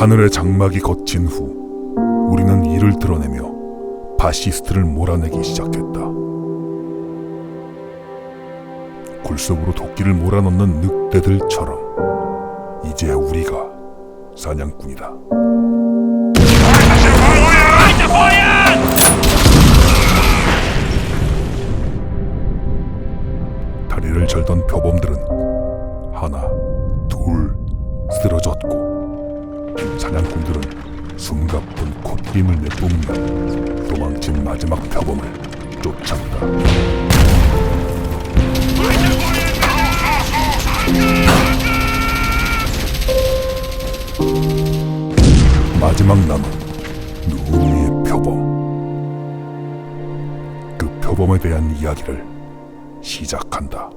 하늘의 장막이 걷힌 후 우리는 이를 드러내며 바시스트를 몰아내기 시작했다. 굴속으로 도끼를 몰아넣는 늑대들처럼 이제 우리가 사냥꾼이다. 다리를 절던 표범들은 하나, 둘 쓰러졌고 사냥꾼들은 숨가쁜 콧김을 내뿜며 도망친 마지막 표범을 쫓았다. 마지막 남은 누구의 표범. 그 표범에 대한 이야기를 시작한다.